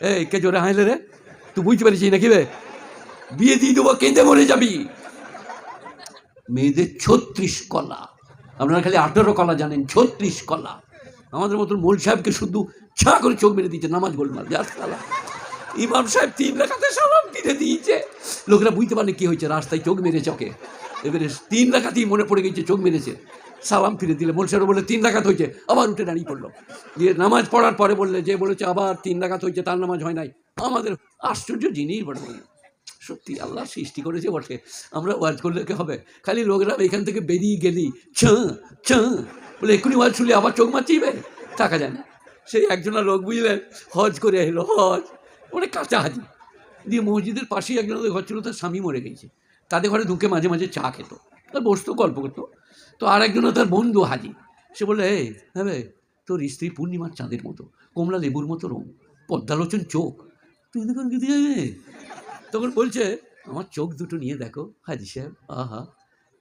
এই, কে জোরে হাইলে রে? তুই বুঝতে পেরেছিস নাকি রে বিয়ে দিয়ে দেবো, কেঁদে মরে যাবি। মেয়েদের ছত্রিশ কলা। আপনারা খালি আঠেরো কলা জানেন, ছত্রিশ কলা। আমাদের মতন মোল সাহেবকে শুধু ছা করে চোখ মেরে দিচ্ছে নামাজ গোলমাল যার সালা। ইমাম সাহেব তিন রাখাতে সালাম ফিরে দিয়েছে। লোকেরা বুঝতে পারলে কি হয়েছে, রাস্তায় চোখ মেরেছে ওকে। এবারে তিন রাখাতেই মনে পড়ে গেছে, চোখ মেরেছে। সালাম ফিরে দিলে। মোল সাহেব বলে তিন রাখাত হয়েছে আবার উঠে দাঁড়িয়ে পড়ল। দিয়ে নামাজ পড়ার পরে বললে যে, বলেছে, আবার তিন রাখাত হয়েছে তার নামাজ হয় নাই। আমাদের আশ্চর্য জিনিস বটে। সত্যি আল্লাহ সৃষ্টি করেছে বটে। আমরা ওয়াজ করলে কি হবে? খালি লোকেরা এখান থেকে বেরিয়ে গেলি, ছ ছ, বলে এক্ষুনি ওয়াজ শুনলে আবার চোখ মাচিবে থাকা যায় না। সেই একজনের লোক বুঝলেন হজ করে এলো, হজ। মানে কাঁচা হাজি দিয়ে মসজিদের পাশেই একজনের ঘর ছিল, তার স্বামী মরে গেছে। তাদের ঘরে ঢুকে মাঝে মাঝে চা খেত। তার বসতো, গল্প করতো। তো আর একজনও তার বন্ধু হাজি সে বলে এই হ্যাঁ তোর স্ত্রী পূর্ণিমার চাঁদের মতো, কমলা লেবুর মতো রং, পদ্মালোচন চোখ। তুই দেখুন কি দিয়ে তখন বলছে, আমার চোখ দুটো নিয়ে দেখো, হাজি সাহেব, আহা।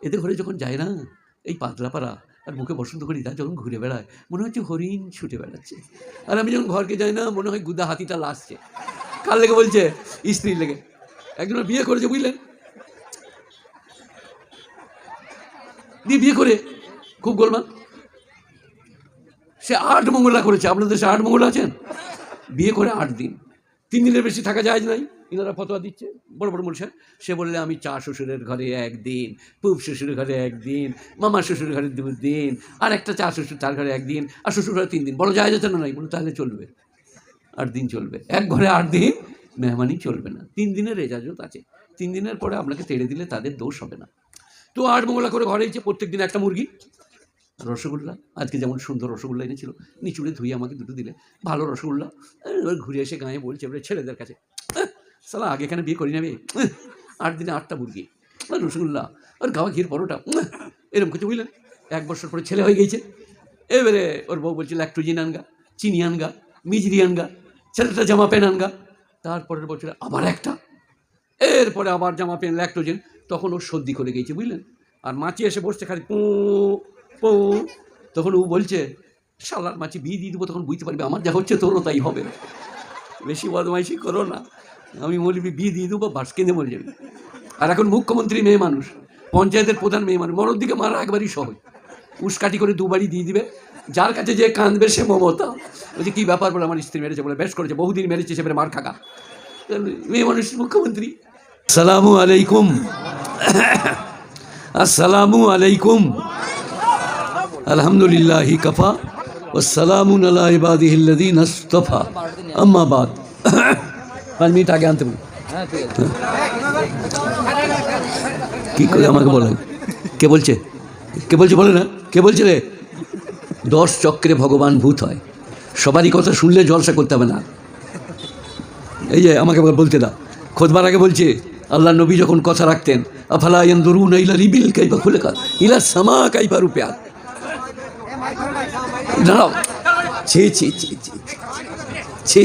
এদের ঘরে যখন যায় না, এই পাতলা পাড়া আর মুখে বসন্ত করি তা যখন ঘুরে বেড়ায়, মনে হচ্ছে হরিণ ছুটে বেড়াচ্ছে। আর আমি যখন ঘরকে যাই না, মনে হয় গুদা হাতিটা লাসছে। কার লেগে বলছে? স্ত্রীর লেগে। একজনের বিয়ে করেছে, বুঝলেন? দিয়ে বিয়ে করে। খুব গোলমাল। সে আট মঙ্গলা করেছে। আপনাদের দেশে আট মঙ্গলা আছেন? বিয়ে করে আট দিন। তিন দিনের বেশি থাকা যায় নাই। ইনারা ফতোয়া দিচ্ছে। বড় বড় মূল সে বললে আমি চা শ্বশুরের ঘরে একদিন, পুব শ্বশুরের ঘরে একদিন, মামা শ্বশুরের ঘরে দু দিন, আর একটা চা শ্বশুর তার ঘরে একদিন, আর শ্বশুর ঘরে তিন দিন। বড় যায় যেত না নাই? বলে, তাহলে চলবে। আট দিন চলবে। এক ঘরে আট দিন মেহমানি চলবে না। তিন দিনের রেজাজত আছে। তিন দিনের পরে আপনাকে তেড়ে দিলে তাদের দোষ হবে না। তো আট মঙ্গলা করে ঘরে এসে প্রত্যেক দিন একটা মুরগি রসগোল্লা আজকে যেমন সুন্দর রসগোল্লা এনেছিল নিচুড়ে ধুয়ে আমাকে দুটো দিলে ভালো রসগোল্লা এবার ঘুরে এসে গায়ে বলছে এবারে ছেলেদের কাছে "আহ, সালা আগে এখানে বিয়ে করি নেবে আট দিনে আটটা মুরগি রসগোল্লা আর গাওয়া ঘির পরোটা এরকম কিছু বুঝলেন? এক বছর পরে ছেলে হয়ে গেছে এবারে ওর বউ বলছে ল্যাক্টোজিন আনগা চিনি আনগা মিজরি আনগা ছেলেটা জামা প্যান্ট আনগা। তারপরের বছরে আবার একটা এরপরে আবার জামা প্যান্ট ল্যাক্টোজেন তখন ও সর্দি করে গেছে, বুঝলেন? আর মাছি এসে বসছে খালি পু পু। তখন ও বলছে, শালার মাছি বিয়ে দিয়ে দেবো, তখন বুঝতে পারবে, আমার যা হচ্ছে তোরও তাই হবে। বেশি বদমাইশি করো না, আমি বলবি বিয়ে দিয়ে দেবো, বাস কিনে মরে যাবে। আর এখন মুখ্যমন্ত্রী মেয়ে মানুষ, পঞ্চায়েতের প্রধান মেয়ে মানুষ, মরর দিকে মারা একবারই সহজ। উস্কাটি করে দুবারই দিয়ে দিবে, যার কাছে যে কাঁদবে সে মমতা। বলছে, কী ব্যাপার বলে, আমার স্ত্রী মেরেছে বলে, বেশ করেছে, বহুদিন মেরেছে সেবারে মার খাকা মেয়ে মানুষ মুখ্যমন্ত্রী। সালামু আলাইকুম। আসসালামু আলাইকুম আলহামদুলিল্লাহ কফা ওসালামুন আলা ইবাদিহিল্লাদিন আস্তফা আম্মা বাদ পাঁচ মিনিট আগে আনতে কি করে আমাকে বলেন কে বলছে? কে বলছে বলে না? কে বলছে রে? দশ চক্রে ভগবান ভূত হয়। সবারই কথা শুনলে জলসা করতে হবে না। এই যে আমাকে বলতে দাও। খোদবার আগে বলছে আল্লাহ নবী যখন কথা রাখতেন, আফালা ইয়ানদুরুন ইলা রিবিল কাইফা খুলেকা, ইলা সামা কাইফা রুপিয়া দাঁড়াও। ছি ছি ছি ছি ছি।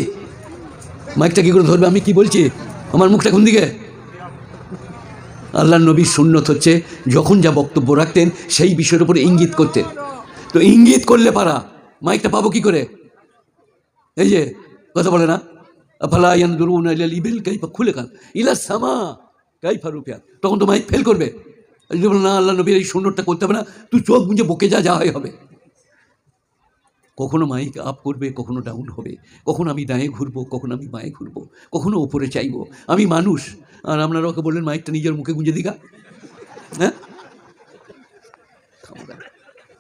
মাইকটা কী করে ধরবে? আমি কি বলছি? আমার মুখটা কোন দিকে? আল্লাহ নবীর সুন্নত হচ্ছে যখন যা বক্তব্য রাখতেন, সেই বিষয়ের উপরে ইঙ্গিত করতেন। তো ইঙ্গিত করলে পারা, মাইকটা পাবো কি করে? এই যে, কথা বলে না? ইলা সামা কাইফা রুপিয়া তখন ফেল করবে। না আল্লাহ নবীর এই সুন্নতটা করতে হবে না। তুই চোখ বকে যা যা হবে। কখনো মাইক আপ করবে, কখনো ডাউন হবে। কখনো আমি দায়ে ঘুরবো, কখনো আমি মায়ে ঘুরবো। কখনো ওপরে চাইব। আমি মানুষ। আর আপনারা ওকে বললেন মাইকটা নিজের মুখে গুঁজে দিঘা হ্যাঁ?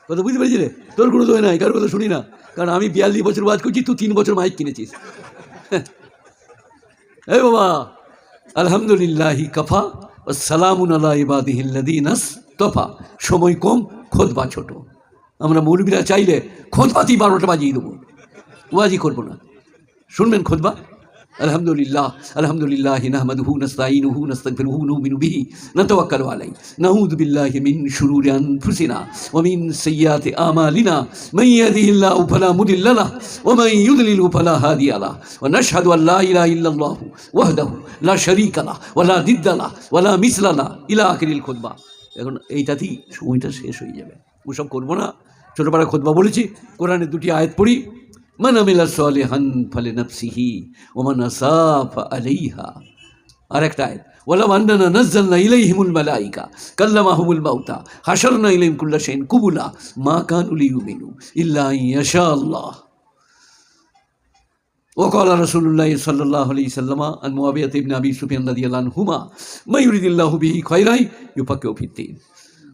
কথা বুঝতে পেরেছি রে তোর কোনো দোয় নাই, কারোর কথা শুনি না। কারণ আমি বিয়াল্লিশ বছর বাদ করছি, তুই তিন বছর মাইক কিনেছিস। এই বাবা, আলহামদুলিল্লাহ কফা ও সালামুন আল্লাহ ইবাদিহিল্লাদিনাস তফা সময় কম, খোদবা ছোট। আমরা মৌলবীরা চাইলে খোদবাতি বারোটা বাজিয়ে দেবো। বাজি করব না। শুনবেন খোদবা? আলহামদুলিল্লাহ নাহমাদুহু নাস্তাইনুহু নাস্তাগফিরুহু নুমিনু বিহি, নাতাওয়াক্কালু আলাইহি। নাউযু বিল্লাহি মিন শুরুরি আনফুসিনা ওয়া মিন সাইয়্যাতি আমালিনা। মান ইয়াহদিহিল্লাহু ফালা মুদিল্লা লাহু ওয়া মান ইউদ্লিলহু ফালা হাদিয়া লাহু। ওয়া নাশহাদু আন লা ইলাহা ইল্লাল্লাহু ওয়াহদাহু লা শারীকা লাহু ওয়া লা দিদ্দা লাহু ওয়া লা মিসলা লাহু। ইলা আখিরিল খুতবা। এখন এইটাতেই সময়টা শেষ হয়ে যাবে। ওসব করব না। ছোটোবেলা খোদবা বলেছি। কোরআনের দুটি আয়াত পড়ি। মান আমিলা সালিহান ফালে নাফসিহি ওমান আসাফ আলাইহা আরেকটা আয়াত ওয়ালাম আন্নানা নাজ্জালনা ইলাইহিমুল মালাইকা কাল্লামাহুমুল মাউতা হাশারনা ইলাইহিম কুল্লা শাইইন কুবুলা মা কানু লিয়ুমিনু ইল্লা আন ইয়াশা আল্লাহ وقال رسول الله صلى الله عليه وسلم عن معاوية بن أبي سفيان رضي الله عنهما ما يريد الله به خيرا يفقهه في الدين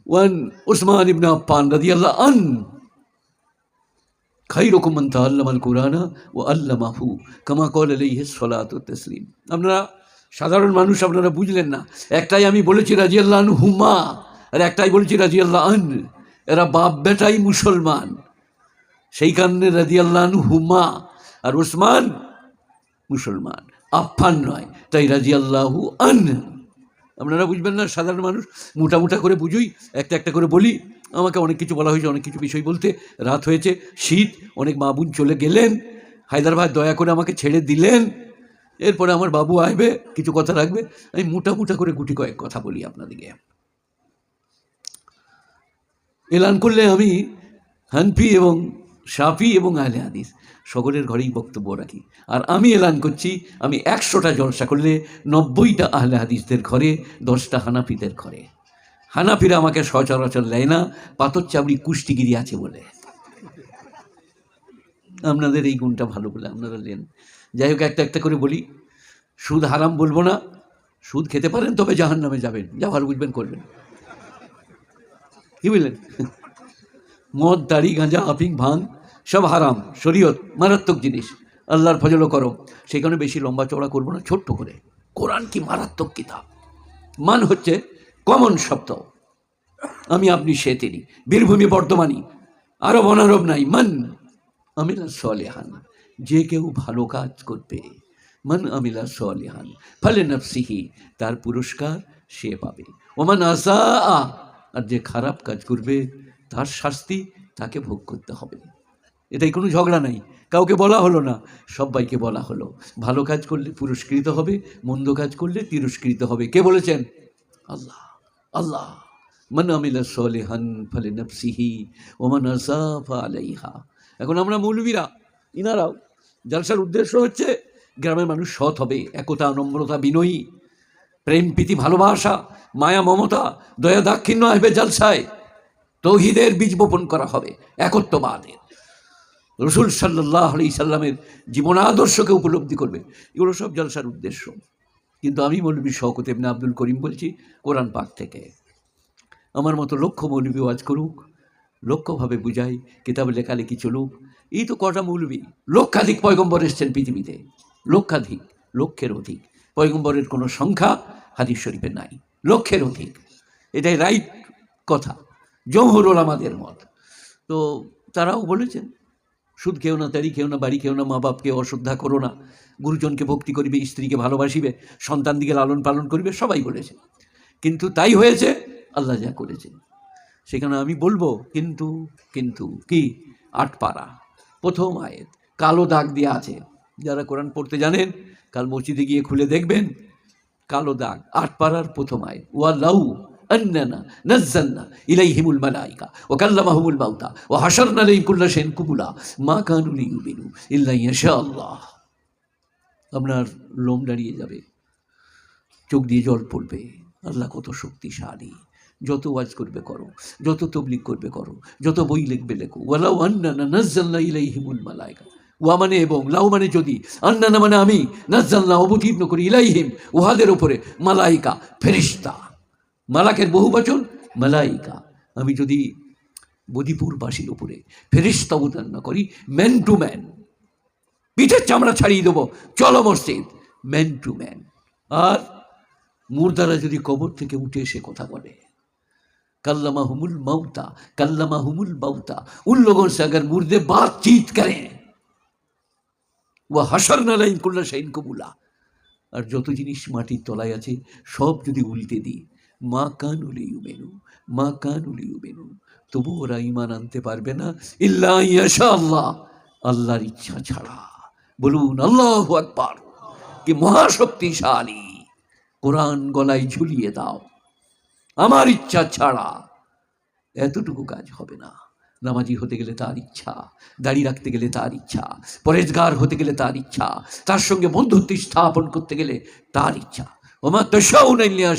وعن عثمان بن عفان رضي الله عنه খৈরকম মন্থা আল্লামাল কোরআনা ও আল্লামাহু, কামা কল আলাইহে সলাত তসলিম। আপনারা সাধারণ মানুষ, আপনারা বুঝলেন না। একটাই আমি বলেছি রাজিয়াল্লাহ হুমা আর একটাই বলেছি রাজিয়াল্লাহ আন এরা বাপ বেটাই মুসলমান। সেই কারণে রাজিয়াল্লাহ হুমা আর ওসমান মুসলমান। আফফান নয়, তাই রাজিয়াল্লাহু আন আপনারা বুঝবেন না, সাধারণ মানুষ। মোটা মোটা করে বুঝুই, একটা একটা করে বলি। আমাকে অনেক কিছু বলা হয়েছে, অনেক কিছু বিষয় বলতে রাত হয়েছে। শীত, অনেক মা বোন চলে গেলেন। হায়দ্রাবাদ দয়া করে আমাকে ছেড়ে দিলেন। এরপরে আমার বাবু আসবে, কিছু কথা রাখবে। আমি মোটা মোটা করে গুটি কয়েক কথা বলি আপনাদেরকে। এলান করলে আমি হানফি এবং সাফি এবং আহলে হাদিস, সকলের ঘরেই বক্তব্য রাখি। আর আমি এলান করছি, আমি একশোটা জলসা করলে নব্বইটা আহলে হাদিসদের ঘরে, দশটা হানাফিদের ঘরে। হানাফিরা আমাকে সচরাচর দেয় না, পাথর চাবড়ি কুষ্টিগিরি আছে বলে। আপনাদের এই গুণটা ভালো বলে আপনারা নেন। যাই হোক, একটা একটা করে বলি, সুদ হারাম বলব না, সুদ খেতে পারেন তবে জাহান নামে যাবেন, যা ভালো বুঝবেন করবেন। কি বুঝলেন মদ, দাড়ি, গাঁজা আফিং ভাং সব হারাম, শরীয়ত, মারাত্মক জিনিস। আল্লাহর ফজল করো। সেখানে বেশি লম্বা চওড়া করব না, ছোট্ট করে। কোরআন কি মারাত্মক কিতাব। মান হচ্ছে কমন শব্দ। আমি আপনি সে তিনি, বীরভূমি বর্ধমানী। আরব অনারব নাই, মান আমিলা সলেহান। যে কেউ ভালো কাজ করবে, মান আমিলা সলেহান। ফলে নফসিহি, তার পুরস্কার সে পাবে। ওমান আসা আর যে খারাপ কাজ করবে, তার শাস্তি তাকে ভোগ করতে হবে। এটাই কোনো ঝগড়া নাই। কাউকে বলা হলো না, সবাইকে বলা হলো। ভালো কাজ করলে পুরস্কৃত হবে, মন্দ কাজ করলে তিরস্কৃত হবে। কে বলেছেন? আল্লাহ আল্লাহ। মান আমিলা সলেহান ফলে নফসিহি ওমান আসাফা আলাইহা। এখন আমরা মৌলবীরা, ইনারাও, জালসার উদ্দেশ্য হচ্ছে গ্রামের মানুষ সৎ হবে, একতা, নম্রতা, বিনয়ী। প্রেম, প্রীতি, ভালোবাসা, মায়া, মমতা, দয়া, দাক্ষিণ্য আসবে জালসায় তৌহিদের বীজ বপন করা হবে, একত্ববাদের। রসুল সাল্লাহ আলি সাল্লামের জীবনাদর্শকে উপলব্ধি করবে। এগুলো সব জলসার উদ্দেশ্য। কিন্তু আমি মৌলবী শওকত এমনি আব্দুল করিম বলছি, কোরআন পাক থেকে। আমার মতো লক্ষ্য মৌলবী ওয়াজ করুক, লক্ষ্যভাবে বুঝাই, কিতাবে লেখালেখি চলুক, এই তো কটা মৌলবী। লক্ষাধিক পয়গম্বর এসছেন পৃথিবীতে। লক্ষাধিক, লক্ষের অধিক। পয়গম্বরের কোনো সংখ্যা হাদিস শরীফে নাই। লক্ষের অধিক। এটাই রাইট কথা। জমহুরুল আমাদের মত। তো তারাও বলেছেন সুদ খেও না, তারি খেও না, বাড়ি খেও না মা বাপকে অশ্রদ্ধা করো না। গুরুজনকে ভক্তি করিবে, স্ত্রীকে ভালোবাসিবে, সন্তান দিকে লালন পালন করিবে, সবাই বলেছে। কিন্তু তাই হয়েছে, আল্লাহ যা করেছে। সেখানে আমি বলব, কিন্তু কিন্তু, কি? আটপাড়া প্রথম আয়েত, কালো দাগ দিয়ে আছে। যারা কোরআন পড়তে জানেন, কাল মসজিদে গিয়ে খুলে দেখবেন, কালো দাগ আটপাড়ার প্রথম আয়েত। ওয়া লাউ أننا نزلنا إليهم الملائكة وكلمهم الموتى وحشرنا عليهم كل شيء قبلا ما كانوا ليؤمنوا إلا إن يشاء الله আপনার লোম দাঁড়িয়ে যাবে চোখ দিয়ে জল পড়বে আল্লাহ কত শক্তিশালী যত ওয়াজ করবে করো যত তবলিক করবে করো যত বই লিখবে লেখো ওয়ালাউ আন্নানা নাজ্জালনা ইলাইহিমুল মালাইকা ওয়া মানে এবং লাউ মানে যদি আন্নানা মানে আমি নাজ্জালনা অবতীর্ণ করি ইলাইহিম উহাদের উপরে মালাইকা ফেরিস্তা মালাকের বহু বচন মালাইকা আমি যদি বদিপুরবাসীর উপরে ফেরিস্তা অবতীর্ণ করি ম্যান টু ম্যান পিঠের চামড়া ছাড়িয়ে দেবো চলো মসজিদ ম্যান টু ম্যান আর মুর্দারা যদি কবর থেকে উঠে এসে কথা বলে कल्लमा हुमुल मौता कल्लमा हुमुल मौता उन लोगों से अगर मुर्दे बातचीत करें वह हशर न लाइन कुल्ला शाइन को बुला আর যত জিনিস মাটির তলায় আছে সব যদি উল্টে দিই মা কান উলিউ মেনু মা কান উলিউ মেনু তবু ওরা ইমান আনতে পারবে না। ইল্লা ইয়াশা আল্লাহ আল্লাহর ইচ্ছা ছাড়া। বলুন, আল্লাহ আকবার। কি মহাশক্তিশালী। কোরআন গলায় ঝুলিয়ে দাও। আমার ইচ্ছা ছাড়া। এতটুকু কাজ হবে না। নামাজি হতে গেলে তার ইচ্ছা, দাড়ি রাখতে গেলে তার ইচ্ছা, পরেজগার হতে গেলে তার ইচ্ছা, তার সঙ্গে বন্ধুত্ব স্থাপন করতে গেলে তার ইচ্ছা। আল্লাহ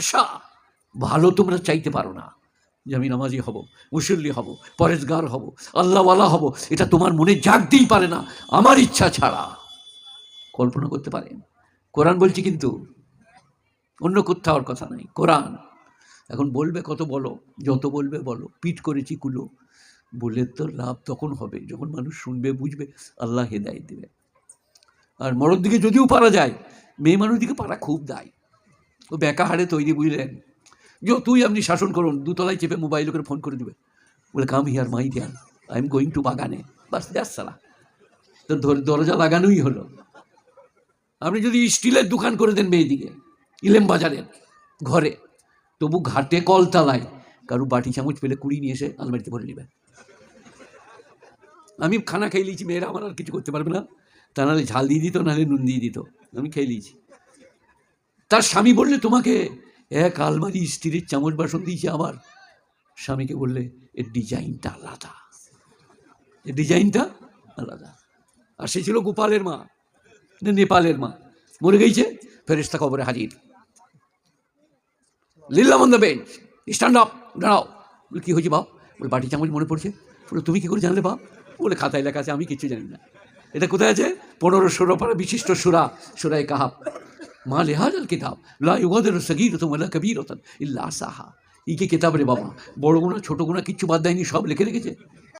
শাহ ভালো তোমরা চাইতে পারো না যে আমি নামাজি হব, মুসল্লি হব, পরেজগার হব, আল্লাহওয়ালা হব, এটা তোমার মনে জাগতেই পারে না, আমার ইচ্ছা ছাড়া। কল্পনা করতে পারেন। কোরআন বলছি কিন্তু অন্য কোথাও কথা নাই। কোরআন, এখন বলবে কত বলো, যত বলবে বলো পিট করেছি কুলো, বলে তো লাভ তখন হবে। যখন মানুষ শুনবে, বুঝবে, আল্লাহ হেদায় দেবে। আর মরদ দিকে যদিও পারা যায়, মেয়ে মানুষ দিকে পারা খুব দায়। ও বেকা হাড়ে তৈরি বুঝলেন। যে, তুই আপনি শাসন করুন, দুতলায় চেপে মোবাইল করে ফোন করে দেবে বলে, come here, my dear I am going to বাগানে। বাস দ্যাস সালা। ধর- দরজা লাগানোই হলো। আপনি যদি স্টিলের দোকান করে দেন মেয়েদিকে ইলেম বাজারের ঘরে, তবু ঘাটে কলতলায় কারু বাটি চামচ পেলে কুড়ি নিয়ে এসে আলমারিতে ভরে নেবে আমি খানা খেয়ে নিয়েছি, মেয়েরা আমার আর কিছু করতে পারবে না। তা নাহলে ঝাল দিয়ে দিত, নাহলে নুন দিয়ে দিত। আমি খেয়ে নিয়েছি। তার স্বামী বললে, তোমাকে এক আলমারি স্টিলের চামচ বাসন দিয়েছে আবার স্বামীকে বললে এর ডিজাইনটা আলাদা। এর ডিজাইনটা আলাদা। আর সে ছিল গোপালের মা নেপালের মা। মরে গেছে ফেরেস্তা কবরে হাজির। লিল্লাম বেঞ্চ। স্ট্যান্ড আপ, দাঁড়াও। বলে, কী হয়েছে বাপ? বলে বাটি চামচ মনে পড়ছে। বলে, তুমি কী করে জানলে বাপ? বলে খাতায় লেখা আছে, আমি কিছু জানি না। এটা কোথায় আছে? পনেরো ষোলো পারা বিশিষ্ট সুরা সুরায় কাহাব মা লেহাজ আল কিতাব। লা ইউগাদের সগির তোমলা কবির ইল্লা সাহা ই কি কিতাব রে বাবা? বড় গুণা, ছোটো গুণা কিচ্ছু বাদ দেয়নি, সব লিখে রেখেছে?